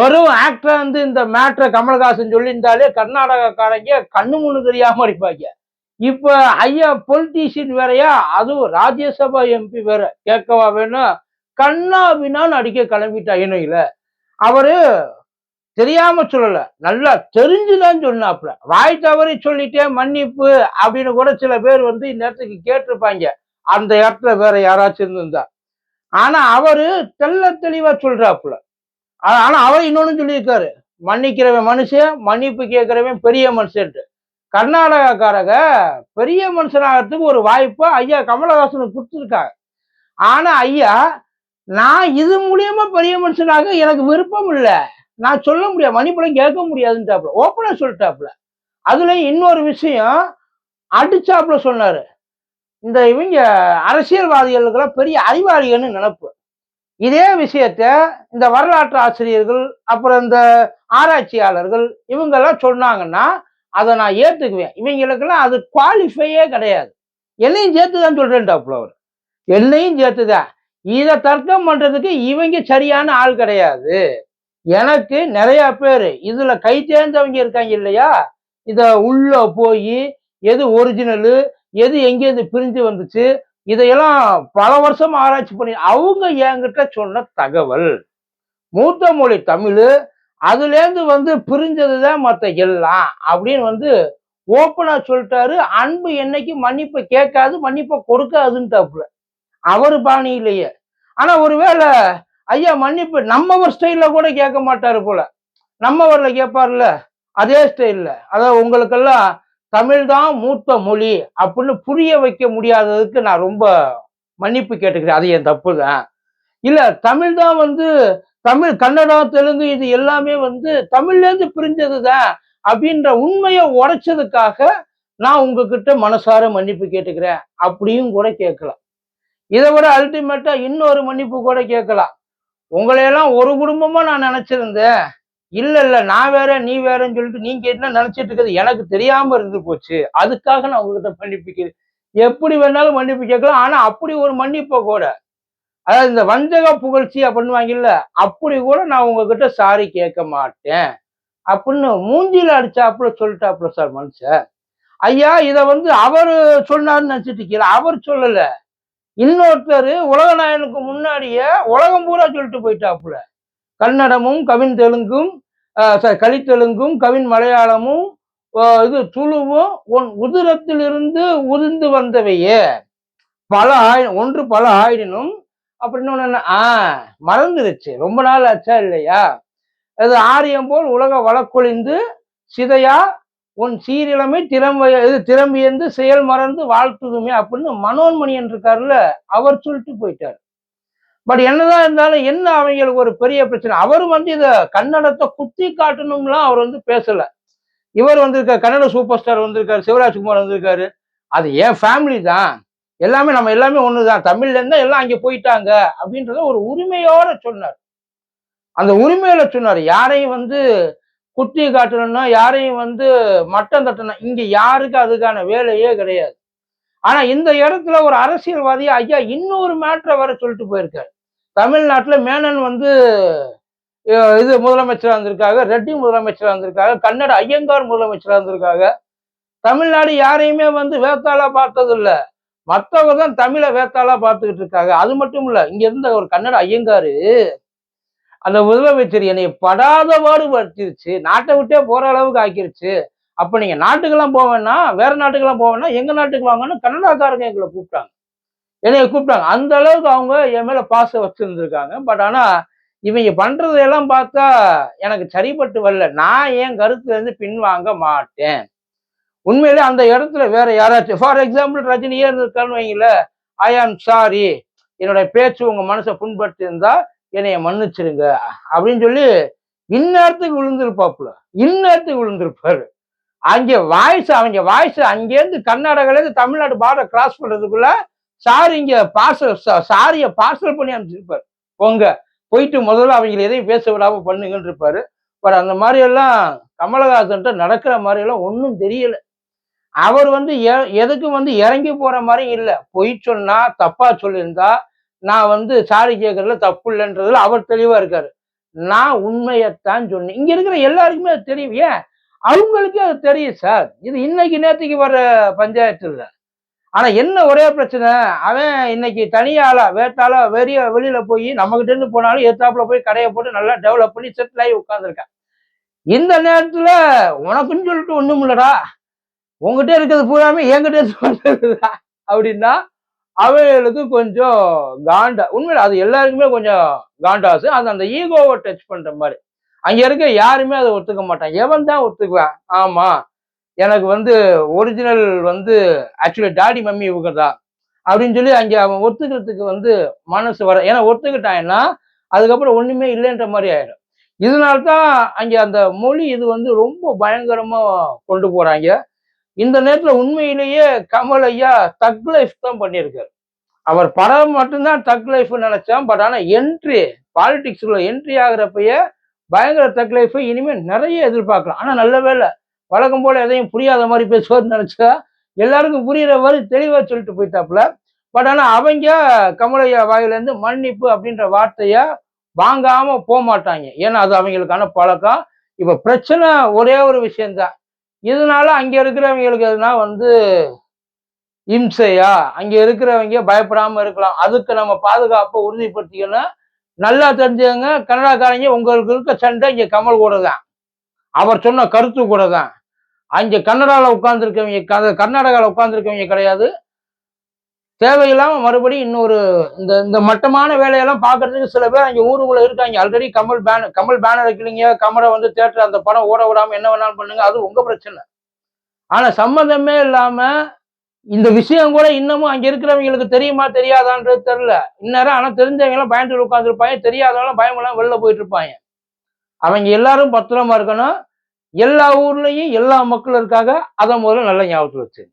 வெறும் ஆக்டர் வந்து இந்த மேட்ரை கமல்ஹாசன் சொல்லியிருந்தாலே கர்நாடகக்காரங்க கண்ணு முன்னு தெரியாம அடிப்பாங்க. இப்ப ஐயா பொலிட்டீஷியன் வேறயா? அதுவும் ராஜ்யசபா எம்பி வேற. கேட்கவா வேணும் கண்ணா அடிக்க கிளம்பிட்டா இணையில அவரு தெரியாம சொல்லல. நல்லா தெரிஞ்சுதான் சொன்னாப்புல. வாய் தவறி சொல்லிட்டே மன்னிப்பு அப்படின்னு கூட சில பேர் வந்து இந்த கேட்டிருப்பாங்க. அந்த இடத்துல வேற யாராச்சும் இருந்திருந்தா. ஆனா அவரு தெள்ள தெளிவா சொல்றாப்புல. ஆனா அவர் இன்னொன்னு சொல்லியிருக்காரு. மன்னிக்கிறவன் மனுஷன் மன்னிப்பு கேட்கிறவன் பெரிய மனுஷன்ட்டு. கர்நாடகாக்காரங்க பெரிய மனுஷனாகிறதுக்கு ஒரு வாய்ப்பை ஐயா கமலஹாசனுக்கு கொடுத்துருக்காங்க. ஆனா ஐயா நான் இது மூலியமா பெரிய மனுஷனாக எனக்கு விருப்பம் இல்லை. நான் சொல்ல முடியாது மன்னிப்படம் கேட்க முடியாதுன்ட்டாப்புல. ஓப்பனா சொல்லிட்டாப்புல. அதுல இன்னொரு விஷயம் அடிச்சாப்புல சொன்னாரு. இந்த இவங்க அரசியல்வாதிகளுக்கெல்லாம் பெரிய அறிவாளிகள்னு நினைப்பு. இதே விஷயத்த இந்த வரலாற்று ஆசிரியர்கள் அப்புறம் இந்த ஆராய்ச்சியாளர்கள் இவங்கெல்லாம் சொன்னாங்கன்னா அதை நான் ஏற்றுக்குவேன் இவங்களுக்கெல்லாம் அது குவாலிஃபையே கிடையாது. என்னையும் சேர்த்து தான் சொல்றேன்டாப்புல அவர். என்னையும் சேர்த்துதான். இதை தர்க்கம் பண்றதுக்கு இவங்க சரியான ஆள் கிடையாது. எனக்கு நிறைய பேர் இதுல கை தேர்ந்தவங்க இருக்காங்க இல்லையா? இதை உள்ள போய் எது ஒரிஜினலு எது எங்கேருந்து பிரிஞ்சு வந்துச்சு இதையெல்லாம் பல வருஷம் ஆராய்ச்சி பண்ணி அவங்க என்கிட்ட சொன்ன தகவல் மூத்த மொழி தமிழ் அதுலேருந்து வந்து பிரிஞ்சது தான் மற்ற எல்லாம் அப்படின்னு வந்து ஓப்பனாக சொல்லிட்டாரு. அன்பு என்னைக்கு மன்னிப்பை கேட்காது மன்னிப்பை கொடுக்காதுன்ட்டாப்புல. அவர் பாணியிலேயே. ஆனால் ஒருவேளை ஐயா மன்னிப்பு நம்மவர் ஸ்டைலில் கூட கேட்க மாட்டாரு போல. நம்மவரில் கேட்பார்ல அதே ஸ்டைலில் அதாவது உங்களுக்கெல்லாம் தமிழ் தான் மூத்த மொழி அப்படின்னு புரிய வைக்க முடியாததுக்கு நான் ரொம்ப மன்னிப்பு கேட்டுக்கிறேன். அது என் தப்பு தான் இல்லை தமிழ் தான் வந்து தமிழ் கன்னடம் தெலுங்கு இது எல்லாமே வந்து தமிழ்லேருந்து பிரிஞ்சது தான் அப்படின்ற உண்மையை உடைச்சதுக்காக நான் உங்ககிட்ட மனசார மன்னிப்பு கேட்டுக்கிறேன் அப்படியும் கூட கேட்கலாம். இதை விட அல்டிமேட்டா இன்னொரு மன்னிப்பு கூட கேட்கலாம். உங்களையெல்லாம் ஒரு குடும்பமா நான் நினைச்சிருந்தேன். இல்ல இல்ல நான் வேற நீ வேறன்னு சொல்லிட்டு நீங்க என்ன நினைச்சிட்டு இருக்கிறது எனக்கு தெரியாம இருந்து போச்சு. அதுக்காக நான் உங்ககிட்ட மன்னிப்புக்கிறேன் எப்படி வேணாலும் மன்னிப்பு கேட்கலாம். ஆனா அப்படி ஒரு மன்னிப்பை கூட அதாவது இந்த வஞ்சக புகழ்ச்சி பண்ணுவாங்கல்ல அப்படி கூட நான் உங்ககிட்ட சாரி கேட்க மாட்டேன். அப்படின்னு மூஞ்சில அடிச்சாப்புல சொல்லிட்டாப்புல சார் மனுஷன். ஐயா இத வந்து அவரு சொன்னாருன்னு நினைச்சிட்டு இருக்கீங்க அவர் சொல்லல. இன்னொருத்தர் உலகநாயனுக்கு முன்னாடியே உலகம் பூரா சொல்லிட்டு போயிட்டாப்புல. கன்னடமும் கவின் தெலுங்கும் கலித்தெலுங்கும் கவின் மலையாளமும் இது துளுவும் உன் உதிரத்திலிருந்து உதிர்ந்து வந்தவையே. பல ஆய் ஒன்று பல ஆயினும் அப்படின்னு ஒன்று என்ன? ஆ மறந்துருச்சு. ரொம்ப நாள் ஆச்சா இல்லையா? அது ஆரியம் போல் உலக வழக்கொழிந்து சிதையா உன் சீரிழமை திறம்ப இது திறம்பியந்து செயல் மறந்து வாழ்த்துதுமே அப்படின்னு மனோன்மணி இருக்காருல்ல அவர் சொல்லிட்டு போயிட்டார். பட் என்னதான் இருந்தாலும் என்ன அவங்களுக்கு ஒரு பெரிய பிரச்சனை? அவர் வந்து இத கன்னடத்தை குத்தி காட்டணும்லாம் அவர் வந்து பேசல. இவர் வந்திருக்கார் கன்னட சூப்பர் ஸ்டார் வந்திருக்காரு சிவராஜ்குமார் வந்திருக்காரு. அது என் ஃபேமிலி தான். எல்லாமே நம்ம எல்லாமே ஒண்ணுதான். தமிழ்ல இருந்தா எல்லாம் அங்க போயிட்டாங்க அப்படின்றத ஒரு உரிமையோட சொன்னார். அந்த உரிமையில சொன்னார் யாரையும் வந்து குத்தி காட்டணும்னா யாரையும் வந்து மட்டம் தட்டணும் இங்க யாருக்கு அதுக்கான வேலையே கிடையாது. ஆனா இந்த இடத்துல ஒரு அரசியல்வாதி ஐயா இன்னொரு மேட்ரை வர சொல்லிட்டு போயிருக்காரு. தமிழ்நாட்டுல மேனன் வந்து இது முதலமைச்சரா இருந்திருக்காங்க ரெட்டி முதலமைச்சரா இருந்திருக்காங்க கன்னட ஐயங்கார் முதலமைச்சரா இருந்திருக்காங்க. தமிழ்நாடு யாரையுமே வந்து வேத்தாளா பார்த்தது மற்றவங்க தான் தமிழை வேத்தாளா பார்த்துக்கிட்டு இருக்காங்க. அது மட்டும் இல்ல இங்க இருந்த ஒரு கன்னட ஐயங்காரு அந்த முதலமைச்சர் என்னை படாத பாடு படுத்திருச்சு. நாட்டை விட்டே போற அளவுக்கு ஆக்கிருச்சு. அப்ப நீங்க நாட்டுக்கெல்லாம் போவேன்னா வேற நாட்டுக்கெல்லாம் போவேன்னா எங்க நாட்டுக்கு வாங்கன்னு கன்னடாக்காரங்க எங்களை கூப்பிட்டாங்க. என்னைய கூப்பிட்டாங்க. அந்த அளவுக்கு அவங்க என் மேல பாசம் வச்சிருந்துருக்காங்க. பட் ஆனா இவங்க பண்றதையெல்லாம் பார்த்தா எனக்கு சரிப்பட்டு வரல. நான் என் கருத்துல இருந்து பின்வாங்க மாட்டேன். உண்மையிலே அந்த இடத்துல வேற யாராச்சும் for example ரஜினியே இருந்திருக்கான்னு வைங்கள I am sorry என்னோட பேச்சு உங்க மனசை புண்பட்டு இருந்தா என்னைய மன்னிச்சிருங்க. அப்படின்னு சொல்லி இந்நேரத்துக்கு விழுந்திருப்பாப்புல. இந்நேரத்துக்கு விழுந்திருப்பாரு. அங்கே வாய்ஸ் அவங்க வாய்ஸ் அங்கேருந்து கர்நாடகாலேருந்து தமிழ்நாடு பார்டர் கிராஸ் பண்றதுக்குள்ள சார் இங்க பார்சல் சாரிய பார்சல் பண்ணி அனுப்பிச்சிருப்பாரு. போங்க. போயிட்டு முதல்ல அவங்களை எதையும் பேச விடாம பண்ணுங்கன்னு இருப்பாரு. பட் அந்த மாதிரி எல்லாம் கமலஹாசன்ட்ட நடக்கிற மாதிரி எல்லாம் ஒன்றும் தெரியல. அவர் வந்து எ- எதுக்கும் வந்து இறங்கி போற மாதிரி இல்லை. பொய் சொன்னா தப்பா சொல்லியிருந்தா நான் வந்து சாரி கேட்கறதுல தப்பு இல்லைன்றதுல அவர் தெளிவா இருக்காரு. நான் உண்மையைத்தான் சொன்னேன். இங்க இருக்கிற எல்லாருக்குமே அது தெரியும். ஏன்? அவங்களுக்கே அது தெரியும் சார். இது இன்னைக்கு நேற்றுக்கு வர்ற பஞ்சாயத்து இல்லை ஆனா என்ன ஒரே பிரச்சனை? அவன் இன்னைக்கு தனியாளா வேட்டாளா வெளிய வெளியில போய் நம்ம இருந்து போனாலும் ஏத்தாப்புல போய் கடையை போட்டு நல்லா டெவலப் பண்ணி செட்டில் ஆகி உட்காந்துருக்கான் இந்த நேரத்துல உனக்குன்னு சொல்லிட்டு ஒண்ணும் இல்லடா. உங்ககிட்ட இருக்கிறது பூராமே என்கிட்ட இருந்து அப்படின்னா அவைகளுக்கு கொஞ்சம் காண்டா. உண்மையில அது எல்லாருக்குமே கொஞ்சம் காண்டாசு. அது அந்த ஈகோவை டச் பண்ற மாதிரி. அங்க இருக்க யாருமே அதை ஒத்துக்க மாட்டான் எவன் தான் ஒத்துக்குவான்? ஆமா. எனக்கு வந்து ஒரிஜினல் வந்து ஆக்சுவலி டாடி மம்மி இவங்க தான் அப்படின்னு சொல்லி அங்கே அவன் ஒத்துக்கிறதுக்கு வந்து மனசு வர ஏன்னா ஒத்துக்கிட்டான்னா அதுக்கப்புறம் ஒன்றுமே இல்லைன்ற மாதிரி ஆயிடும். இதனால தான் அங்கே அந்த மொழி இது வந்து ரொம்ப பயங்கரமாக கொண்டு போகிறாங்க இந்த நேரத்தில் உண்மையிலேயே கமல் ஐயா தக் லைஃப் தான் பண்ணியிருக்காரு. அவர் படம் மட்டும்தான் தக் லைஃப்னு நினைச்சான் பட் ஆனால் என்ட்ரி பாலிடிக்ஸ்ல என்ட்ரி ஆகுறப்பயே பயங்கர தக் லைஃப் இனிமேல் நிறைய எதிர்பார்க்கலாம். ஆனால் நல்ல வேலை வழக்கம் போல எதையும் புரியாத மாதிரி பேசுவார்னு நினச்சா எல்லாருக்கும் புரிகிற மாதிரி தெளிவாக சொல்லிட்டு போயிட்டாப்புல. பட் ஆனால் அவங்க கமலையா வாயிலேருந்து மன்னிப்பு அப்படின்ற வார்த்தையை வாங்காமல் போக மாட்டாங்க. ஏன்னா அது அவங்களுக்கான பழக்கம். இப்போ பிரச்சனை ஒரே ஒரு விஷயந்தான் இதனால அங்கே இருக்கிறவங்களுக்கு எதுனா வந்து இம்சையா? அங்கே இருக்கிறவங்க பயப்படாமல் இருக்கலாம். அதுக்கு நம்ம பாதுகாப்பை உறுதிப்படுத்திக்கணும். நல்லா தெரிஞ்சவங்க கன்னடாக்காரங்க உங்களுக்கு இருக்க சண்டை இங்கே கமல் கூட தான். அவர் சொன்ன கருத்து கூட தான் அங்கே கன்னடாவில் உட்கார்ந்துருக்கவங்க கர்நாடகாவில் உட்கார்ந்துருக்கவங்க கிடையாது. தேவையில்லாமல் மறுபடியும் இன்னொரு இந்த இந்த மட்டமான வேலையெல்லாம் பார்க்கறதுக்கு சில பேர் அங்கே ஊருக்குள்ளே இருக்காங்க. Already Kamal banner Kamal banner வைக்கிறீங்க கமரை வந்து தேட்டர் அந்த படம் ஓட விடாமல் என்ன வேணாலும் பண்ணுங்க அது உங்கள் பிரச்சனை. ஆனால் சம்மந்தமே இல்லாமல் இந்த விஷயம் கூட இன்னமும் அங்கே இருக்கிறவங்களுக்கு தெரியுமா தெரியாதான்றது தெரில இந்நேரம் ஆனால் தெரிஞ்சவங்க எல்லாம் பயந்துட்டு உட்காந்துருப்பாங்க தெரியாதவங்களாம் பயமெல்லாம் வெளில போயிட்டு இருப்பாங்க. அவங்க எல்லாரும் பத்திரமா இருக்கணும். எல்லா ஊர்லயும் எல்லா மக்களும் இருக்காங்க. அதை முதல்ல நல்ல ஞாபகத்தில் வச்சு